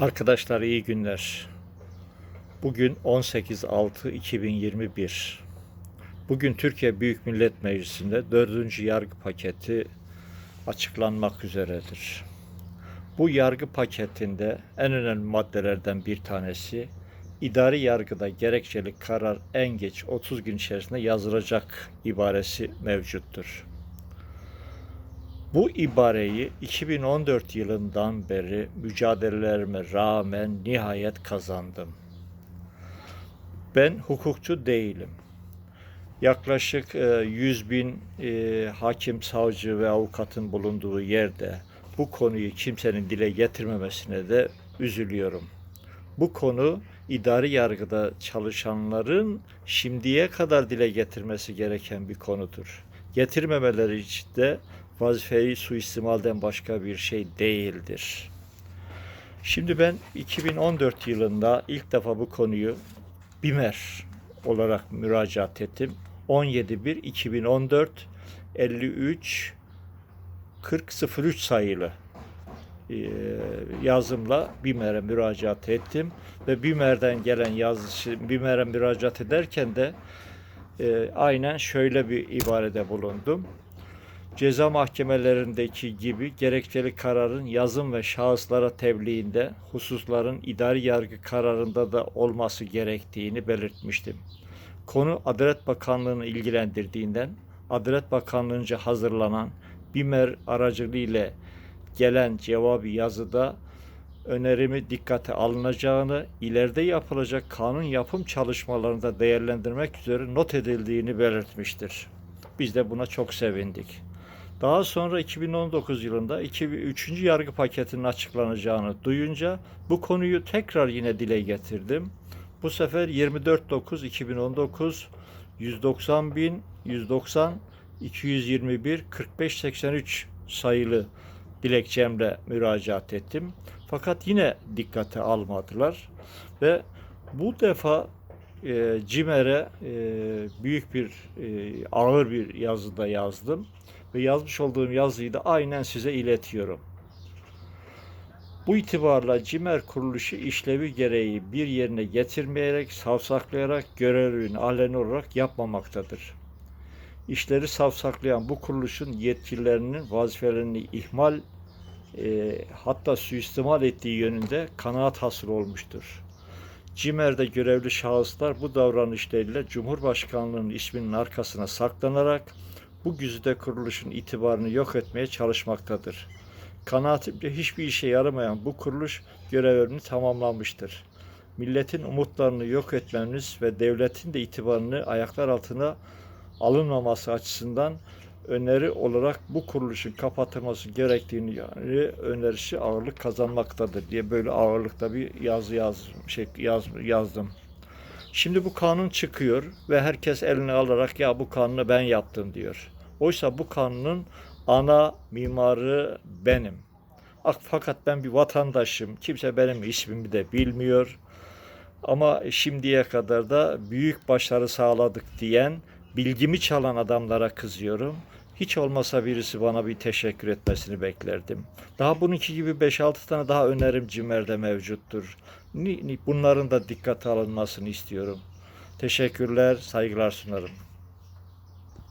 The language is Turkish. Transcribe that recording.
Arkadaşlar iyi günler. Bugün 18.6.2021. Bugün Türkiye Büyük Millet Meclisi'nde 4. yargı paketi açıklanmak üzeredir. Bu yargı paketinde en önemli maddelerden bir tanesi idari yargıda gerekçeli karar en geç 30 gün içerisinde yazılacak ibaresi mevcuttur. Bu ibareyi 2014 yılından beri mücadelelerime rağmen nihayet kazandım. Ben hukukçu değilim. Yaklaşık e, 100 bin e, hakim, savcı ve avukatın bulunduğu yerde bu konuyu kimsenin dile getirmemesine de üzülüyorum. Bu konu idari yargıda çalışanların şimdiye kadar dile getirmesi gereken bir konudur. Getirmemeleri için de vazifeyi suistimalden başka bir şey değildir. Şimdi ben 2014 yılında ilk defa bu konuyu BİMER olarak müracaat ettim. 17.1.2014 53 4003 sayılı e, yazımla BİMER'e müracaat ettim ve BİMER'den gelen yazışı BİMER'e müracaat ederken de e, aynen şöyle bir ibarede bulundum ceza mahkemelerindeki gibi gerekçeli kararın yazım ve şahıslara tebliğinde hususların idari yargı kararında da olması gerektiğini belirtmiştim. Konu Adalet Bakanlığı'nı ilgilendirdiğinden Adalet Bakanlığı'nca hazırlanan BİMER aracılığıyla gelen cevabı yazıda önerimi dikkate alınacağını, ileride yapılacak kanun yapım çalışmalarında değerlendirmek üzere not edildiğini belirtmiştir. Biz de buna çok sevindik. Daha sonra 2019 yılında 3. yargı paketinin açıklanacağını duyunca bu konuyu tekrar yine dile getirdim. Bu sefer 24.9.2019 190 bin 190 221 45 83 sayılı dilekçemle müracaat ettim. Fakat yine dikkate almadılar ve bu defa e, CİMER'e e, büyük bir e, ağır bir yazıda yazdım ve yazmış olduğum yazıyı da aynen size iletiyorum. Bu itibarla CİMER kuruluşu işlevi gereği bir yerine getirmeyerek, savsaklayarak görevini aleni olarak yapmamaktadır. İşleri savsaklayan bu kuruluşun yetkililerinin vazifelerini ihmal e, hatta suistimal ettiği yönünde kanaat hasıl olmuştur. CİMER'de görevli şahıslar bu davranışlarıyla Cumhurbaşkanlığının isminin arkasına saklanarak bu güzide kuruluşun itibarını yok etmeye çalışmaktadır. Kanaatimce hiçbir işe yaramayan bu kuruluş görevini tamamlamıştır. Milletin umutlarını yok etmemiz ve devletin de itibarını ayaklar altına alınmaması açısından öneri olarak bu kuruluşun kapatılması gerektiğini yani önerisi ağırlık kazanmaktadır diye böyle ağırlıkta bir yazı yaz, şey yaz, yazdım. Şimdi bu kanun çıkıyor ve herkes eline alarak ya bu kanunu ben yaptım diyor. Oysa bu kanunun ana mimarı benim. Fakat ben bir vatandaşım. Kimse benim ismimi de bilmiyor. Ama şimdiye kadar da büyük başarı sağladık diyen, bilgimi çalan adamlara kızıyorum. Hiç olmasa birisi bana bir teşekkür etmesini beklerdim. Daha bununki gibi 5-6 tane daha önerim CİMER'de mevcuttur. Bunların da dikkate alınmasını istiyorum. Teşekkürler, saygılar sunarım.